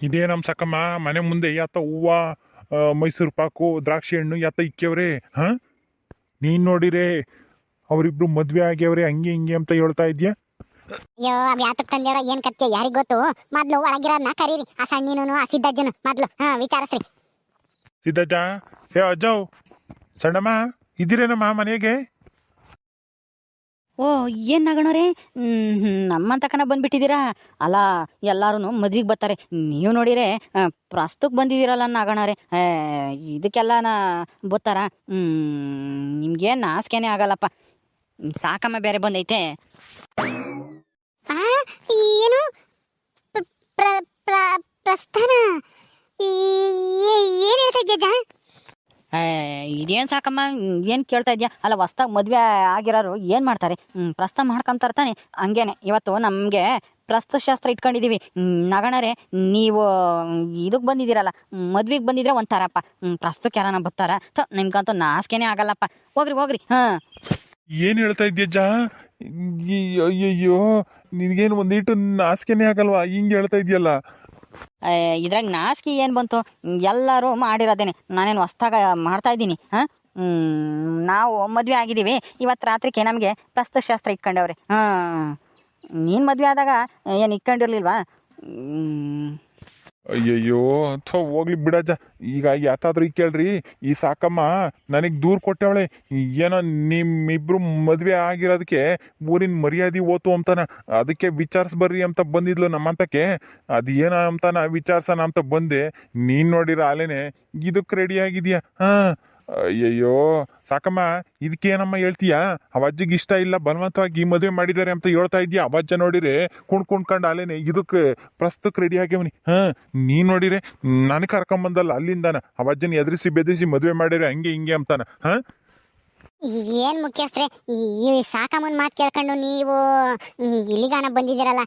ಇದೇ ನಮ್ಮ ಸಕ್ಕಮ್ಮ ಮನೆ ಮುಂದೆ ಯಾತ ಹೂವ ಮೈಸೂರು ಪಾಕು ದ್ರಾಕ್ಷಿ ಹಣ್ಣು ಯಾತ ಇಕ್ಕವ್ರೆ ಹಾ? ನೀನ್ ನೋಡಿರೆ ಅವರಿಬ್ರು ಮದ್ವೆ ಆಗ್ಯವ್ರೆ ಹಂಗೆ ಹಿಂಗೆ ಅಂತ ಹೇಳ್ತಾ ಇದ್ಯಾ? ಅಯ್ಯೋ ಅವ್ ಯಾತಕ್ ತಂದ್ಯಾರ ಏನ್ ಕತ್ತೆ ಯಾರಿಗ್ ಗೊತ್ತು? ಮೊದ್ಲು ಒಳಗಿರೋದ್ನ ಕರೀರಿ ಆ ಸಣ್ಣಿನೂ ಆ ಸಿದ್ದಜ್ಜನು ಮೊದ್ಲು ಹಾ ವಿಚಾರಿಸ್ರಿ. ಸಿದ್ದಜ್ಜ ಏ ಅಜ್ಜವ್ ಸಣ್ಣಮ್ಮ ಇದ್ದೀರೇನಮ್ಮ ಮನೆಗೆ? ಓ, ಏನು ನಗಣೋರೆ? ನಮ್ಮ ತಕನ ಬಂದ್ಬಿಟ್ಟಿದ್ದೀರಾ? ಅಲ್ಲ ಎಲ್ಲರೂ ಮದ್ವೆಗೆ ಬರ್ತಾರೆ. ನೀವು ನೋಡಿರೆ ಪ್ರಸ್ತುಕ್ ಬಂದಿದ್ದೀರಲ್ಲ ನಗಣೋರೆ. ಇದಕ್ಕೆಲ್ಲ ನಾ ಬತ್ತಾರ ನಿಮ್ಗೇನು ನಾಸ್ಕೇನೆ ಆಗಲ್ಲಪ್ಪ. ಸಾಕಮ್ಮ, ಬೇರೆ ಬಂದೈತೆ. ಏನು? ಪ್ರಸ್ಥಾನ? ಏನ್ ಹೇಳ್ತಾ ಇದ್ಯಜ್ಜ ಇದೇನು ಸಾಕಮ್ಮ? ಏನು ಕೇಳ್ತಾ ಇದೆಯಾ? ಅಲ್ಲ ಹೊಸ್ದಾಗಿ ಮದುವೆ ಆಗಿರೋರು ಏನು ಮಾಡ್ತಾರೆ? ಹ್ಮ್, ಪ್ರಸ್ತ ಮಾಡ್ಕೊಂತಾರೆ ತಾನೆ. ಹಂಗೇನೆ ಇವತ್ತು ನಮಗೆ ಇಟ್ಕೊಂಡಿದ್ದೀವಿ ಇಟ್ಕೊಂಡಿದೀವಿ. ನಗಣರೆ ನೀವು ಇದಕ್ಕೆ ಬಂದಿದ್ದೀರಲ್ಲ ಮದ್ವೆಗೆ ಬಂದಿದ್ರೆ ಒಂಥರಪ್ಪ. ಪ್ರಸ್ತಕ್ಕೆ ಯಾರನ್ನ ಬರ್ತಾರ? ಥ ನಿಮ್ಗಂತೂ ನಾಸ್ಕೇನೆ ಆಗಲ್ಲಪ್ಪ. ಹೋಗ್ರಿ ಹೋಗ್ರಿ ಹಾಂ. ಏನು ಹೇಳ್ತಾ ಈ- ಅಯ್ಯಯ್ಯೋ ನಿನ್ಗೇನು ಒಂದಿಟ್ಟು ನಾಸ್ಕೇನೆ ಆಗಲ್ವಾ? ಹಿಂಗೆ ಹೇಳ್ತಾ ಇದೆಯಲ್ಲ. ಇದ್ರಾಗ ನಾಸ್ಕಿ ಏನು ಬಂತು? ಎಲ್ಲರೂ ಮಾಡಿರೋದೇನೆ. ನಾನೇನು ಹೊಸ್ದಾಗ ಮಾಡ್ತಾ ಇದ್ದೀನಿ, ಹಾಂ? ನಾವು ಮದುವೆ ಆಗಿದ್ದೀವಿ. ಇವತ್ತು ರಾತ್ರಿಗೆ ನಮಗೆ ಪ್ರಸ್ತಶಾಸ್ತ್ರ ಇಟ್ಕೊಂಡವ್ರೆ ಹಾಂ ನೀನು ಮದುವೆ ಆದಾಗ ಏನು ಇಟ್ಕೊಂಡಿರ್ಲಿಲ್ವಾ. ಅಯ್ಯಯ್ಯೋ, ಥೋ, ಹೋಗ್ಲಿ ಬಿಡಜ್ಜ. ಈಗ ಯಾತಾದ್ರೂ ಈ ಕೇಳ್ರಿ. ಈ ಸಾಕಮ್ಮ ನನಗೆ ದೂರ ಕೊಟ್ಟವಳೆ. ಏನೋ ನಿಮ್ಮಿಬ್ರು ಮದುವೆ ಆಗಿರೋದಕ್ಕೆ ಊರಿನ ಮರ್ಯಾದೆ ಓತು ಅಂತಾನ. ಅದಕ್ಕೆ ವಿಚಾರಿಸ್ ಬರ್ರಿ ಅಂತ ಬಂದಿದ್ಲು ನಮ್ಮಂತಕ್ಕೆ. ಅದು ಏನ ಅಂತಾನ ವಿಚಾರ್ಸೋಣ ಅಂತ ಬಂದೆ. ನೀನು ನೋಡಿರ ಅಲೇನೆ ಇದಕ್ಕೆ ರೆಡಿ ಆಗಿದ್ಯಾ? ಹಾ. ಅಯ್ಯಯ್ಯೋ, ಸಾಕಮ್ಮ ಇದಕ್ಕೇನಮ್ಮ ಹೇಳ್ತೀಯಾ? ಅವಜ್ಜಿಗೆ ಇಷ್ಟ ಇಲ್ಲ, ಬಲವಂತವಾಗಿ ಮದುವೆ ಮಾಡಿದ್ದಾರೆ ಅಂತ ಹೇಳ್ತಾ ಇದ್ದೀಯಾ ಅವಜ್ಜ ನೋಡಿರಿ ಕುಣ್ ಕುಣ್ಕೊಂಡು ಅಲ್ಲೇನೆ ಇದಕ್ಕೆ ಪ್ರಸ್ತುತ ರೆಡಿ ಆಗ್ಯವನಿ ಹಾಂ, ನೀನು ನೋಡಿರಿ, ನನಗೆ ಕರ್ಕೊಂಬಂದಲ್ಲ, ಅಲ್ಲಿಂದನ? ಅವಜ್ಜನ ಎದುರಿಸಿ ಬೆದರಿಸಿ ಮದುವೆ ಮಾಡಿದ್ರೆ ಹಂಗೆ ಹಿಂಗೆ ಅಂತಾನ, ಹಾಂ? ಏನ್ ಮುಖ್ಯಸ್ಥರೇ, ಈ ಸಾಕಮ್ಮನ್ ಮಾತು ಕೇಳ್ಕೊಂಡು ನೀವು ಇಲ್ಲಿಗಾನ ಬಂದಿದ್ದೀರಲ್ಲ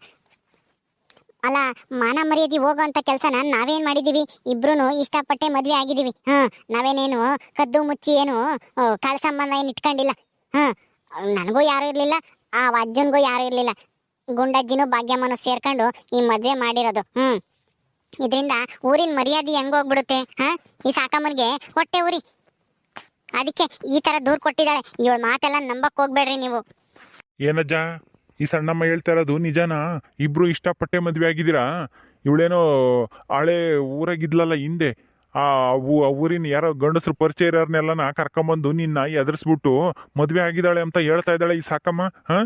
ಅಲ್ಲ, ಮಾನ ಮರ್ಯಾದೆ ಹೋಗೋಂಥ ಕೆಲಸನ ನಾವೇನ್ ಮಾಡಿದೀವಿ? ಇಬ್ರು ಇಷ್ಟಪಟ್ಟೆ ಮದ್ವೆ ಆಗಿದೀವಿ. ಹಾಂ ನಾವೇನೇನು ಕದ್ದು ಮುಚ್ಚಿ ಏನು ಕಾಳ ಸಂಬಂಧ ಏನು ಇಟ್ಕೊಂಡಿಲ್ಲ? ಹಾ ನನಗೂ ಯಾರು ಇರಲಿಲ್ಲ, ಆ ಅಜ್ಜನ್ಗೂ ಯಾರು ಇರ್ಲಿಲ್ಲ. ಗುಂಡಜ್ಜಿನೂ ಭಾಗ್ಯಮ್ಮನು ಸೇರ್ಕೊಂಡು ಈ ಮದ್ವೆ ಮಾಡಿರೋದು. ಹ್ಮ್. ಇದರಿಂದ ಊರಿನ ಮರ್ಯಾದೆ ಹೆಂಗೋಗ್ಬಿಡುತ್ತೆ ಹಾ, ಈ ಸಾಕಮ್ಮನಿಗೆ ಹೊಟ್ಟೆ ಊರಿ ಅದಕ್ಕೆ ಈ ತರ ದೂರ್ ಕೊಟ್ಟಿದ್ದಾಳೆ. ಇವಳ ಮಾತೆಲ್ಲ ನಂಬಕ್ ಹೋಗ್ಬೇಡ್ರಿ ನೀವು. ಏನಜ್ಜ? ಈ ಸಣ್ಣಮ್ಮ ಹೇಳ್ತಾ ಇರೋದು ನಿಜನಾ? ಇಬ್ರು ಇಷ್ಟಪಟ್ಟೆ ಮದುವೆ ಆಗಿದ್ದೀರಾ? ಇವಳೇನೋ ಹಳೆ ಊರಾಗಿದ್ಲಲ್ಲ ಹಿಂದೆ. ಆ ಊರಿನ ಯಾರೋ ಗಂಡಸರು ಪರಿಚಯ ಇರೋರ್ನೆಲ್ಲನ ಕರ್ಕೊಂಬಂದು ನಿನ್ನ ಎದುರಿಸ್ಬಿಟ್ಟು ಮದುವೆ ಆಗಿದ್ದಾಳೆ ಅಂತ ಹೇಳ್ತಾ ಇದ್ದಾಳೆ ಈ ಸಾಕಮ್ಮ, ಹಾ?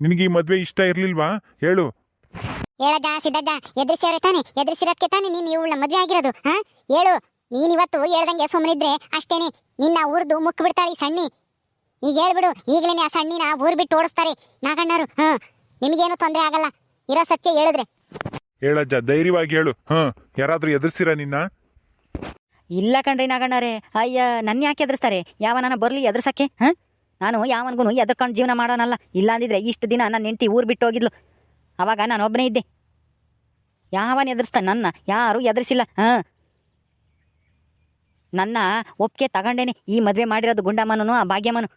ನಿನಗೆ ಈ ಮದುವೆ ಇಷ್ಟ ಇರ್ಲಿಲ್ವಾ? ಹೇಳು. ಹೇಳದ ಸಿದ್ದಜ್ಜ ಎದುರಿಸಿರೋ ತಾನೆ ಎದುರಿಸಿರೋದಕ್ಕೆ ತಾನೆ ನೀನು ಇವಳ ಮದುವೆ ಆಗಿರೋದು, ಹಾ? ಹೇಳು. ನೀನು ಇವತ್ತು ಹೇಳ್ದಂಗೆ ಸುಮ್ಮನಿದ್ರೆ ಅಷ್ಟೇನೆ. ನಿನ್ನ ಊರ್ದು ಮುಕ್ ಬಿಡ್ತಾಳೆ ಸಣ್ಣಿ. ಈಗ ಹೇಳ್ಬಿಡು ಈಗಲೇ ಆ ಸಣ್ಣಿನ ಊರ್ ಬಿಟ್ಟು ಓಡಿಸ್ತಾರೆ. ನಾಗಣ್ಣರು ಹಾ ನಿಮಗೇನು ತೊಂದರೆ ಆಗಲ್ಲ. ಇರೋ ಸತ್ಯ ಹೇಳಿದ್ರೆ. ಹೇಳಜ್ಜ ಧೈರ್ಯವಾಗಿ ಹೇಳು. ಹಾ ಯಾರಾದ್ರೂ ಎದುರಿಸಿರ ನಿನ್ನ? ಇಲ್ಲ ಕಣ್ರಿ ನಾಗಣ್ಣರೇ. ಅಯ್ಯ ನನ್ನ ಯಾಕೆ ಎದುರಿಸ್ತಾರೆ? ಯಾವನ ಬರಲಿ ಎದುರ್ಸಕ್ಕೆ ಹಾ ನಾನು ಯಾವನ್ಗೂ ಎದ್ರಕೊಂಡು ಜೀವನ ಮಾಡೋನಲ್ಲ. ಇಲ್ಲ ಅಂದಿದ್ರೆ ಇಷ್ಟು ದಿನ ನನ್ನ ಹೆಂಡತಿ ಊರು ಬಿಟ್ಟು ಹೋಗಿದ್ಲು. ಅವಾಗ ನಾನು ಒಬ್ಬನೇ ಇದ್ದೆ. ಯಾವನ ಎದುರಿಸ್ತಾನೆ ನನ್ನ? ಯಾರು ಎದುರಿಸಿಲ್ಲ ಹಾಂ ನನ್ನ ಒಪ್ಪಿಗೆ ತಗೊಂಡೇನೆ ಈ ಮದುವೆ ಮಾಡಿರೋದು ಗುಂಡಮ್ಮನೂ ಆ ಭಾಗ್ಯಮ್ಮನು.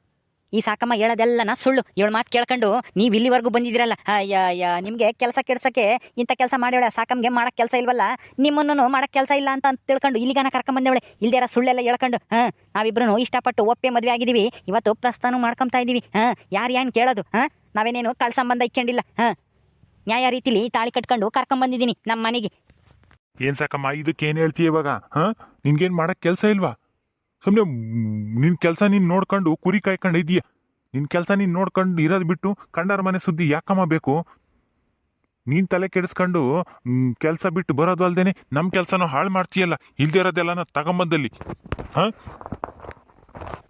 ಈ ಸಾಕಮ್ಮ ಹೇಳೋದೆಲ್ಲ ನಾ ಸುಳ್ಳು. ಏಳು ಮಾತು ಕೇಳ್ಕೊಂಡು ನೀವು ಇಲ್ಲಿವರೆಗೂ ಬಂದಿದ್ದೀರಲ್ಲ. ಅಯ್ಯ ನಿಮಗೆ ಕೆಲಸ ಕೆಡ್ಸಕ್ಕೆ ಇಂಥ ಕೆಲಸ ಮಾಡ್ಯವಳೆ ಸಾಕಮ್ಗೆ ಮಾಡಕ್ಕೆ ಕೆಲಸ ಇಲ್ವಲ್ಲ? ನಿಮ್ಮನ್ನು ಮಾಡಕ್ಕೆ ಕೆಲಸ ಇಲ್ಲ ಅಂತ ಅಂತ ತಿಳ್ಕೊಂಡು ಇಲ್ಲಿಗಾನ ಕರ್ಕೊಂಬಂದೇವಳೆ ಇಲ್ದೇರ ಸುಳ್ಳೆಲ್ಲ ಹೇಳ್ಕೊಂಡು, ಹಾಂ ನಾವಿಬ್ರು ಇಷ್ಟಪಟ್ಟು ಒಪ್ಪೆ ಮದುವೆ ಆಗಿದ್ದೀವಿ. ಇವತ್ತು ಪ್ರಸ್ಥಾನ ಮಾಡ್ಕೊತಾ ಇದ್ದೀವಿ ಹಾಂ, ಯಾರು ಏನು ಕೇಳೋದು? ಹಾಂ, ನಾವೇನೇನು ಕಳ್ ಸಂಬಂಧ ಇಕ್ಕೊಂಡಿಲ್ಲ. ಹಾಂ, ನ್ಯಾಯ ರೀತಿಲಿ ತಾಳಿ ಕಟ್ಕೊಂಡು ಕರ್ಕೊಂಬಂದಿದ್ದೀನಿ ನಮ್ಮ ಮನೆಗೆ ಏನ್ ಸಾಕಮ್ಮ ಇದಕ್ಕೆ ಏನ್ ಹೇಳ್ತೀಯ ಇವಾಗ? ಹಾ, ನಿನ್ಗೇನ್ ಮಾಡಕ್ ಕೆಲಸ ಇಲ್ವಾ? ಸುಮ್ಮನೆ ನಿನ್ನ ಕೆಲಸ ನೀನು ನೋಡ್ಕೊಂಡು ಕುರಿ ಕಾಯ್ಕೊಂಡು ಇದೀಯ ನಿನ್ನ ಕೆಲಸ ನೀನು ನೋಡ್ಕೊಂಡು ಇರೋದು ಬಿಟ್ಟು ಕಂಡಾರ ಮನೆ ಸುದ್ದಿ ಯಾಕಮ್ಮ ಬೇಕು? ನೀನ್ ತಲೆ ಕೆಡಿಸ್ಕೊಂಡು ಕೆಲಸ ಬಿಟ್ಟು ಬರೋದು ಅಲ್ದೇನೆ ನಮ್ಮ ಕೆಲಸನೂ ಹಾಳು ಮಾಡ್ತೀಯಲ್ಲ? ಇಲ್ದೇ ಇರೋದೆಲ್ಲನ ತಗೊಂಬಂದಲ್ಲಿ. ಹ?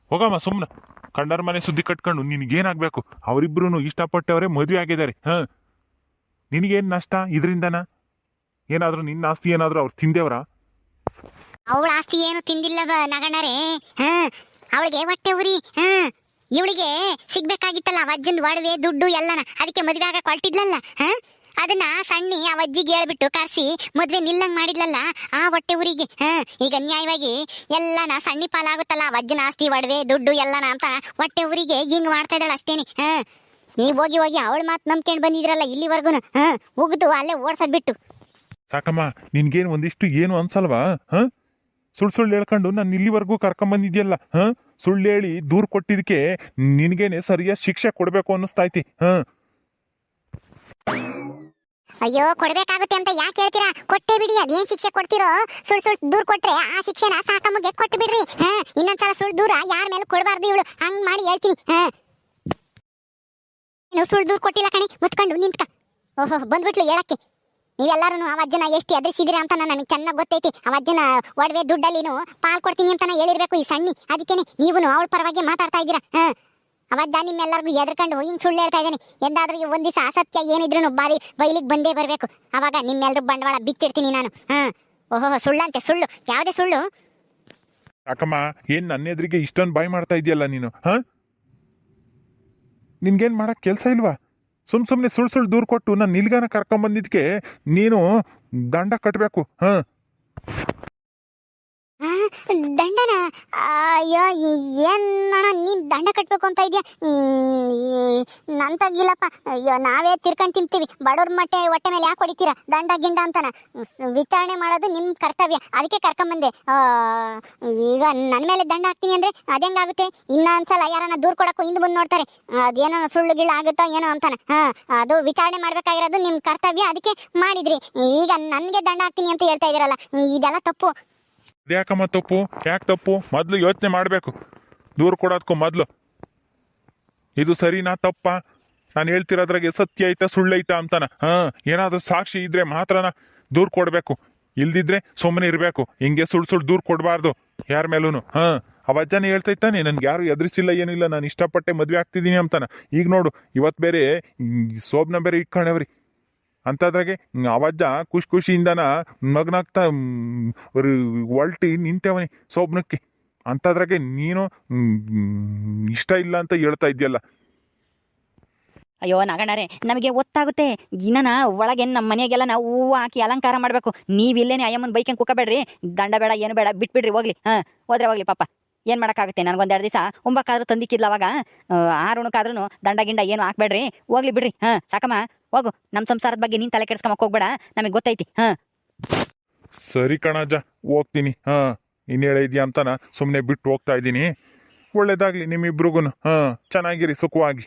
ಹೋಗಮ್ಮ ಸುಮ್ಮನೆ ಕಂಡಾರ ಮನೆ ಸುದ್ದಿ ಕಟ್ಕೊಂಡು ನಿನಗೇನಾಗಬೇಕು? ಅವರಿಬ್ರು ಇಷ್ಟಪಟ್ಟವರೇ ಮದುವೆ ಆಗಿದ್ದಾರೆ. ಹಾಂ? ನಿನಗೇನು ನಷ್ಟ ಇದರಿಂದನ? ಏನಾದರೂ ನಿನ್ನ ಆಸ್ತಿ ಏನಾದರೂ ಅವ್ರು ತಿಂದೇವ್ರಾ? ಅವಳ ಆಸ್ತಿ ಏನು ತಿಂದಿಲ್ಲ ಹ್ಮ್ ಹಾ? ಅವಳಿಗೆ ಹೊಟ್ಟೆ ಉರಿ ಹ್ಮ್ ಇವಳಿಗೆ ಸಿಗ್ಬೇಕಾಗಿತ್ತಲ್ಲ ಅಜ್ಜನ್ ಒಡವೆ, ದುಡ್ಡು ಎಲ್ಲನ? ಅದಕ್ಕೆ ಮದ್ವೆ ಆಗಕ್ಕೆ ಹೊರಟಿದ್ಲಲ್ಲ ಹ್ಮ್ ಅದನ್ನ ಸಣ್ಣಿ ಆ ಅಜ್ಜಿಗೆ ಹೇಳ್ಬಿಟ್ಟು ಕರ್ಸಿ ಮದ್ವೆ ನಿಲ್ಲಂಗ್ ಮಾಡಿದ್ಲಲ್ಲ ಆ ಹೊಟ್ಟೆ ಊರಿಗೆ ಹಾ? ಈಗ ನ್ಯಾಯವಾಗಿ ಎಲ್ಲನ ಸಣ್ಣಿ ಪಾಲಾಗುತ್ತಲ್ಲ ಅಜ್ಜನ ಆಸ್ತಿ, ಒಡವೆ, ದುಡ್ಡು ಎಲ್ಲನ ಅಂತ ಹೊಟ್ಟೆ ಊರಿಗೆ ಹಿಂಗ್ ಮಾಡ್ತಾ ಇದ್ದಾಳೆ ಅಷ್ಟೇನೆ, ಹಾ? ನೀವ್ ಹೋಗಿ ಹೋಗಿ ಅವಳ ಮಾತು ನಂಬ್ಕೊಂಡ್ ಬಂದಿದ್ರಲ್ಲ ಇಲ್ಲಿವರೆಗೂ ಹಾ? ಉಗ್ದು ಅಲ್ಲೇ ಓಡ್ಸದ್ ಬಿಟ್ಟು. ಸಾಕಮ್ಮ, ನಿನ್ಗೇನು ಒಂದಿಷ್ಟು ಏನು ಅನ್ಸಲ್ವಾ, ಹ? ಸುಳ್ಳು ಸುಳ್ಳು ಹೇಳ್ಕೊಂಡು ನಾನು ಇಲ್ಲಿವರೆಗೂ ಕರ್ಕೊಂಬಂದಿದ್ಯಲ್ಲ ಹ? ಸುಳ್ಳು ಹೇಳಿ ದೂರ್ ಕೊಟ್ಟಿದ್ದಕ್ಕೆ ನಿನಗೇನೆ ಸರಿಯಾದ ಶಿಕ್ಷೆ ಕೊಡಬೇಕು ಅನ್ನಿಸ್ತೈತಿ ಹ? ಅಯ್ಯೋ, ಕೊಡ್ಬೇಕಾಗುತ್ತೆ ಅಂತ ಯಾಕೆ ಹೇಳ್ತೀರಾ? ಕೊಟ್ಟೆ ಬಿಡಿ, ಅದೇನ್ ಶಿಕ್ಷೆ ಕೊಡ್ತಿರೋ? ಸುಳ್ ಸುಳ್ ದೂರ್ ಕೊಟ್ರೆ ಆ ಶಿಕ್ಷೆನ ಸಾಕಮ್ಮಗೆ ಕೊಟ್ಟು ಬಿಡ್ರಿ ಹಾ? ಇನ್ನೊಂದ್ಸಲ ಸುಳ್ ದೂರ ಯಾರ ಮೇಲೆ ಕೊಡಬಾರ್ದು ಇವಳು, ಹಂಗ್ ಮಾಡಿ ಹೇಳ್ತೀನಿ, ಹಾ? ನೀವು ಸುಳ್ ದೂರ್ ಕೊಟ್ಟಿಲ್ಲ ಕಣಿ, ಮುತ್ಕೊಂಡು ನಿಂತ್ಕ. ಓಹೋ, ಬಂದ್ಬಿಟ್ಲು ಹೇಳಕ್ಕೆ ನೀವೆಲ್ಲರೂ ಆ ಅಜ್ಜನ ಎಷ್ಟು ಎದುರಿಸಿದ್ರಿ ಅಂತ ನನಗೆ ಚೆನ್ನಾಗಿ ಗೊತ್ತೈತಿ. ಆ ಅಜ್ಜನ ಒಡವೆ ದುಡ್ಡಲ್ಲಿನು ಪಾಲ್ ಕೊಡ್ತೀನಿ ಅಂತ ಹೇಳಿರ್ಬೇಕು ಈ ಸಣ್ಣಿ. ಅದಕ್ಕೇನೆ ನೀವು ಅವಳ ಪರವಾಗಿ ಮಾತಾಡ್ತಾ ಇದ್ದೀರಾ? ಹಾ. ಅವಜ್ಜ ನಿಮ್ಮೆಲ್ಲರಿಗೂ ಎದ್ಕೊಂಡು ಹಿಂಗೆ ಸುಳ್ಳು ಹೇಳ್ತಾ ಇದ್ದೀನಿ. ಎಂದಾದ್ರೂ ಈ ದಿವಸ ಅಸತ್ಯ ಏನಿದ್ರು ಬಾರಿ ಬೈಲಿಗೆ ಬಂದೇ ಬರಬೇಕು. ಅವಾಗ ನಿಮ್ಮೆಲ್ಲರೂ ಬಂಡವಾಳ ಬಿಚ್ಚಿಡ್ತೀನಿ ನಾನು. ಹಾ. ಓಹೋ, ಸುಳ್ಳಂತೆ, ಸುಳ್ಳು. ಯಾವುದೇ ಸುಳ್ಳು? ಅಕ್ಕಮ್ಮ ಏನ್ ನನ್ನ ಎದುರಿಗೆ ಇಷ್ಟೊಂದು ಬಾಯ್ ಮಾಡ್ತಾ ಇದೆಯಲ್ಲ ನೀನು? ಹ? ನಿನ್ಗೇನ್ ಮಾಡಕ್ ಕೆಲಸ ಇಲ್ವಾ? ಸುಮ್ ಸುಮ್ಮನೆ ಸುಳ್ಳು ಸುಳ್ಳು ದೂರು ಕೊಟ್ಟು ನಾನು ನಿಲ್ಗಾನ ಕರ್ಕೊಂಬಂದಿದ್ದಕ್ಕೆ ನೀನು ದಂಡ ಕಟ್ಟಬೇಕು ಹ ಆ, ದಂಡನ ಅಯ್ಯೋ ಏನಣ್ಣ ನೀನ್ ದಂಡ ಕಟ್ಬೇಕು ಅಂತ ಇದೆಯಾ? ತಗಿಲ್ಲಪ್ಪ ಅಯ್ಯೋ, ನಾವೇ ತಿರ್ಕೊಂಡ್ ತಿಂತೀವಿ. ಬಡವ್ರ ಮಟ್ಟೆ, ಹೊಟ್ಟೆ ಮೇಲೆ ಯಾಕೆ ಹೊಡಿತೀರಾ? ದಂಡ, ಗಿಂಡ ಅಂತನ. ವಿಚಾರಣೆ ಮಾಡೋದು ನಿಮ್ ಕರ್ತವ್ಯ. ಅದಕ್ಕೆ ಕರ್ಕೊಂಬಂದೆ ಈಗ ನನ್ನ ಮೇಲೆ ದಂಡ ಹಾಕ್ತೀನಿ ಅಂದ್ರೆ ಅದೇಂಗಾಗುತ್ತೆ ಇನ್ನೊಂದ್ಸಲ ಯಾರನ್ನ ದೂರ ಕೊಡಕ್ಕೂ ಹಿಂದೆ ಬಂದು ನೋಡ್ತಾರೆ. ಅದೇನೋ ಸುಳ್ಳು ಗಿಳ್ಳ ಆಗುತ್ತೋ ಏನೋ ಅಂತಾನೆ. ಹಾ, ಅದು ವಿಚಾರಣೆ ಮಾಡ್ಬೇಕಾಗಿರೋದು ನಿಮ್ ಕರ್ತವ್ಯ. ಅದಕ್ಕೆ ಮಾಡಿದ್ರಿ. ಈಗ ನನ್ಗೆ ದಂಡ ಹಾಕ್ತೀನಿ ಅಂತ ಹೇಳ್ತಾ ಇದೀರಲ್ಲ ಇದೆಲ್ಲ ತಪ್ಪು. ಅದ್ಯಾಕಮ್ಮ ತಪ್ಪು? ಯಾಕೆ ತಪ್ಪು? ಮೊದಲು ಯೋಚನೆ ಮಾಡಬೇಕು. ದೂರು ಕೊಡೋದಕ್ಕೂ ಮೊದಲು. ಇದು ಸರಿನಾ ತಪ್ಪಾ? ನಾನು ಹೇಳ್ತಿರೋದ್ರಾಗೆ ಸತ್ಯ ಐತಾ ಸುಳ್ಳೈತಾ ಅಂತಾನ. ಹಾಂ, ಏನಾದರೂ ಸಾಕ್ಷಿ ಇದ್ರೆ ಮಾತ್ರನ ದೂರು ಕೊಡಬೇಕು. ಇಲ್ದಿದ್ರೆ ಸುಮ್ಮನೆ ಇರಬೇಕು. ಹಿಂಗೆ ಸುಳ್ಳು ಸುಳ್ಳು ದೂರು ಕೊಡಬಾರ್ದು. ಯಾರ ಮೇಲೂ ಹಾ ಅವಜ್ಜನೇ ಹೇಳ್ತೈತಾನೆ ನನಗೆ ಯಾರು ಎದುರಿಸಿಲ್ಲ, ಏನಿಲ್ಲ. ನಾನು ಇಷ್ಟಪಟ್ಟೆ ಮದುವೆ ಆಗ್ತಿದ್ದೀನಿ ಅಂತಾನೆ. ಈಗ ನೋಡು ಇವತ್ತು ಬೇರೆ ಸೋಬ್ನ ಬೇರೆ ಇಟ್ಕೊಂಡವ್ರಿ. ಅಂಥದ್ರಾಗೆ ಅವಜ್ಜ ಖುಷಿ ಖುಷಿಯಿಂದನ ಮಗ್ನಾಗ್ತಾ ಒಲ್ಟಿ ನಿಂತೇವನಿ ಸೊಬ್ನಕ್ಕೆ ಅಂಥದ್ರಾಗೆ ನೀನು ಇಷ್ಟ ಇಲ್ಲ ಅಂತ ಹೇಳ್ತಾ ಇದೆಯಲ್ಲ. ಅಯ್ಯೋ ನಗಣರೆ ನಮಗೆ ಗೊತ್ತಾಗುತ್ತೆ ಏನನ ಒಳಗೆ ನಮ್ಮ ಮನೆಗೆಲ್ಲ ನಾವು ಹೂವು ಹಾಕಿ ಅಲಂಕಾರ ಮಾಡಬೇಕು. ನೀವು ಇಲ್ಲೇನೆ ಅಯ್ಯಮ್ಮನ ಬೈಕಂಗೆ ಕುಕ್ಕಬೇಡ್ರಿ ದಂಡ ಬೇಡ, ಏನು ಬೇಡ, ಬಿಟ್ಬಿಡ್ರಿ, ಹೋಗ್ಲಿ. ಹಾಂ, ಹೋದ್ರೆ ಹೋಗ್ಲಿ ಪಾಪ. ಏನು ಮಾಡೋಕ್ಕಾಗುತ್ತೆ? ನನಗೊಂದೆರಡು ದಿವಸ ಒಂಬಕ್ಕಾದ್ರೂ ತಂದಿಕ್ಕಿದ್ಲ ಅವಾಗ? ಆರುಣಕ್ಕಾದ್ರೂ ದಂಡ ಗಿಂಡ ಏನು ಹಾಕ್ಬೇಡ್ರಿ? ಹೋಗ್ಲಿ ಬಿಡ್ರಿ. ಹಾಂ ಸಾಕಮ್ಮ. ಹೋಗು. ನಮ್ಮ ಸಂಸಾರದ ಬಗ್ಗೆ ನೀನು ತಲೆ ಕೆಡ್ಸ್ಕೊಂಬಕ್ ಹೋಗ್ಬೇಡ. ನಮಗೆ ಗೊತ್ತೈತಿ. ಹಾಂ. ಸರಿ ಕಣಜ ಹೋಗ್ತೀನಿ. ಹಾಂ ಇನ್ನು ಹೇಳಿದ್ಯಾ ಅಂತಾನ ಸುಮ್ಮನೆ ಬಿಟ್ಟು ಹೋಗ್ತಾ ಇದ್ದೀನಿ. ಒಳ್ಳೇದಾಗ್ಲಿ ನಿಮ್ಮಿಬ್ರಿಗೂ ಹಾಂ ಚೆನ್ನಾಗಿರಿ ಸುಖವಾಗಿ.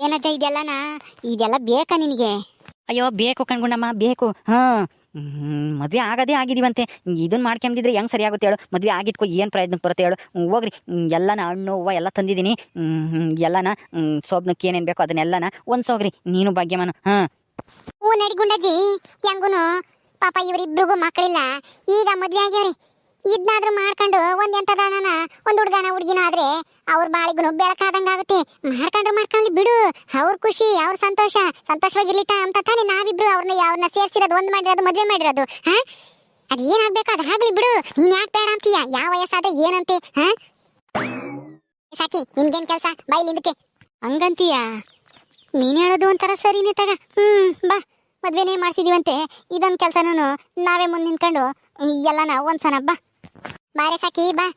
ಏನಜ್ಜ ಇದೆಲ್ಲನಾ? ಇದೆಲ್ಲ ಬೇಕಾ ನಿನಗೆ? ಅಯ್ಯೋ ಬೇಕು ಕಣ್ಗುಣಮ್ಮ ಬೇಕು. ಹಾಂ. ಮದುವೆ ಆಗದೇ ಆಗಿದೀವಂತೆ. ಇದನ್ನ ಮಾಡ್ಕೊಂಬಿದ್ರೆ ಹೆಂಗೆ ಸರಿಯಾಗುತ್ತೆ ಹೇಳು. ಮದುವೆ ಆಗಿದ್ಕೋ ಏನು ಪ್ರಯತ್ನಕ್ಕೆ ಬರುತ್ತೆ ಹೇಳು. ಹೋಗ್ರಿ. ಎಲ್ಲನ ಹಣ್ಣು ಹೂವು ಎಲ್ಲ ತಂದಿದ್ದೀನಿ. ಎಲ್ಲನ ಸೊಬ್ನಕ್ಕೆ ಏನೇನು ಬೇಕೋ ಅದನ್ನೆಲ್ಲನ ಒಂದ್ಸೋಗ್ರಿ ನೀನು ಭಾಗ್ಯಮನು. ಹಾಂ. ಹ್ಞೂ ನಡಿ ಹೆಂಗುನು? ಪಾಪ ಇವರಿಬ್ರಿಗೂ ಮಕ್ಕಳಿಲ್ಲ. ಈಗ ಮದ್ವೆ ಆಗ್ಯಾವ್ರಿ. ಇದ್ನಾದ್ರೂ ಮಾಡ್ಕೊಂಡು ಒಂದ್ ಎಂತದಾನ ಒಂದ್ ಹುಡ್ಗನ, ಹುಡ್ಗಿನ ಆದ್ರೆ ಅವ್ರ ಬಾಳಿಗೂ ಬೆಳಕಾದಂಗ ಆಗುತ್ತೆ. ಮಾಡ್ಕೊಂಡ್ರು ಮಾಡ್ಕೊಂಡ್ಲಿ ಬಿಡು. ಅವ್ರ ಖುಷಿ, ಅವ್ರ ಸಂತೋಷ. ಸಂತೋಷವಾಗಿರ್ಲಿತ್ತ ಅಂತ ತಾನೇ ನಾವಿಬ್ರು ಅವ್ರನ್ನ ಅವ್ರನ್ನ ಸೇರ್ಸಿರೋದು, ಒಂದ್ ಮಾಡಿರೋದು, ಮದ್ವೆ ಮಾಡಿರೋದು, ಹಾ? ಅದ್ ಏನಾಗ್ಬೇಕು ಅದ್ ಆಗ್ಲಿ ಬಿಡು. ನೀನ್ ಯಾಕೆ ಬೇಡ ಅಂತೀಯ? ಯಾವ ವಯಸ್ಸಾದ್ರೆ ಏನಂತೆ, ಹಾ? ಸಾಕಿ ನಿಮ್ಗೇನ್ ಕೆಲ್ಸ? ಬೈಲಿಂದಕ್ಕೆ ಹಂಗಂತೀಯ? ನೀನ್ ಹೇಳೋದು ಒಂಥರ ಸರಿನೇ ತಗ. ಹ್ಮ್, ಬಾ. ಮದ್ವೆನೇ ಮಾಡ್ಸಿದೀವಂತೆ. ಇದೊಂದ್ ಕೆಲ್ಸನೂ ನಾವೇ ಮುಂದೆ ನಿಂತ್ಕೊಂಡು ಎಲ್ಲನ ಒಂದ್ಸನ ಬಾ. ಬಾರೆ ಸಾಕಿ, ಬಾ.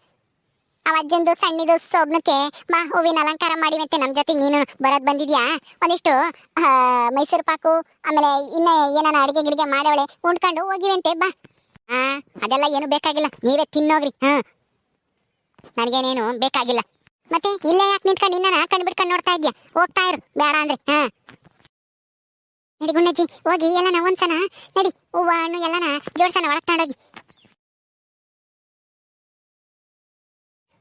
ಅವಜ್ಜಂದು ಸಣ್ಣದು ಸೊಬ್ನಕ್ಕೆ ಬಾ, ಹೂವಿನ ಅಲಂಕಾರ ಮಾಡಿ ಮತ್ತೆ ನಮ್ಮ ಜೊತೆ ನೀನು ಬರೋದು ಬಂದಿದ್ಯಾ? ಒಂದಿಷ್ಟು ಮೈಸೂರು ಪಾಕು, ಆಮೇಲೆ ಇನ್ನ ಏನಾನ ಅಡಿಗೆ ಗಿಡಿಗೆ ಮಾಡವಳೆ ಉಂಡ್ಕೊಂಡು ಹೋಗಿವಂತೆ, ಬಾ. ಹಾ ಅದೆಲ್ಲ ಏನು ಬೇಕಾಗಿಲ್ಲ, ನೀವೇ ತಿನ್ನೋಗ್ರಿ, ಹಾ. ನನಗೇನೇನು ಬೇಕಾಗಿಲ್ಲ. ಮತ್ತೆ ಇಲ್ಲೇ ಯಾಕೆ ನಿಂತ್ಕೊಂಡು ನಿನ್ನ ಕಣ್ಬಿಟ್ಕೊಂಡು ನೋಡ್ತಾ ಇದ್ಯಾ? ಹೋಗ್ತಾ ಇರು, ಬೇಡ ಅಂದ್ರೆ, ಹಾ. ನಡಿ ಗುಂಡಜ್ಜಿ, ಹೋಗಿ ಎಲ್ಲನ ಒಂದ್ಸನ, ನಡಿ, ಹೂವ ಹಣ್ಣು ಎಲ್ಲನ ಜೋಡ್ಸನ ಒಳಗೆ ತಗೊಂಡೋಗಿ.